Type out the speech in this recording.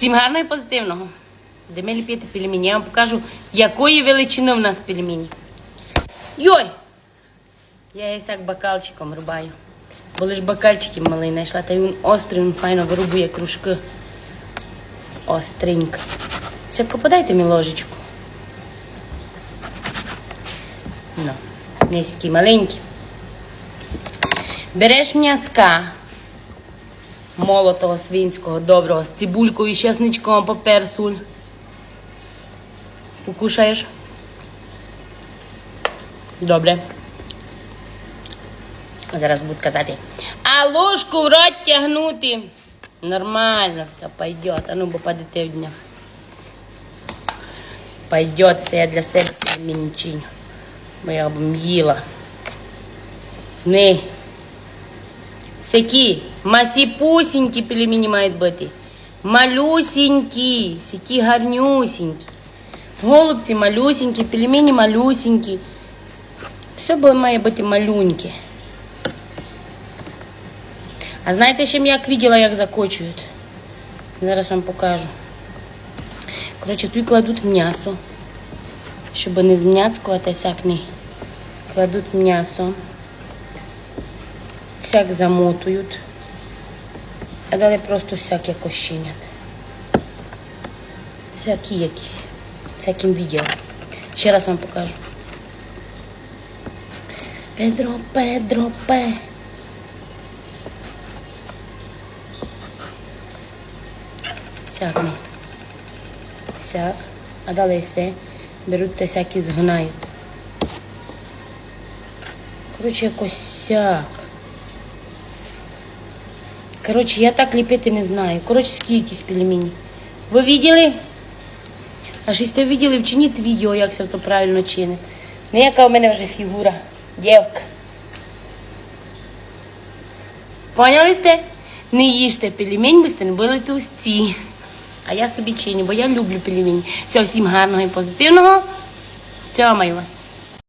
Всім гарного і позитивного. Де ми ліпити пельмені. Я вам покажу, якої величини в нас пельмені. Йой! Я її як рубаю. Бо лиш бокальчики малий знайшла, та й він острий, він файно вирубує кружки. Остренько. Святко, подайте мені ложечку. Ну, низькі, маленькі. Береш м'язка молотого свинського, доброго, з цибулькою, з чесничком, поперсуль. Покушаєш? Добре. Зараз буду казати. А ложку в рот тягнути. Нормально все пойдет. А ну бо падете в днях. Пойдет це я для себе мені чиню. Бо я б їла. Не. Сякі масіпусінькі пельмені мають бути. Малюсінькі, сякі гарнюсінькі. Голубці малюсінькі, пельмені малюсінькі. Все має бути малюньке. А знаєте, чим як видела, як закочують? Зараз вам покажу. Коротше, тут кладуть м'ясо. Щоб не зм'яцкувати, сяк не. Кладуть м'ясо. Всяк замотують. А далі просто всяке кощенят. Всякі якісь. Всяким відео. Ще раз вам покажу. Педро, Педро, Пе. Сяк не. Сяк. А далі все. Беруть та всякі згинають. Коротше, якось сяк. Коротше, я так ліпити не знаю. Коротше, скільки з пельмені. Ви виділи? Аж якщо виділи, вчиніть відео, як це то правильно чинить. Не яка у мене вже фігура. Дівка. Поняли сте? Не їжте пельмень, бо не були толсті. А я собі чиню, бо я люблю пельмені. Все, всім гарного і позитивного. Цьомаю вас.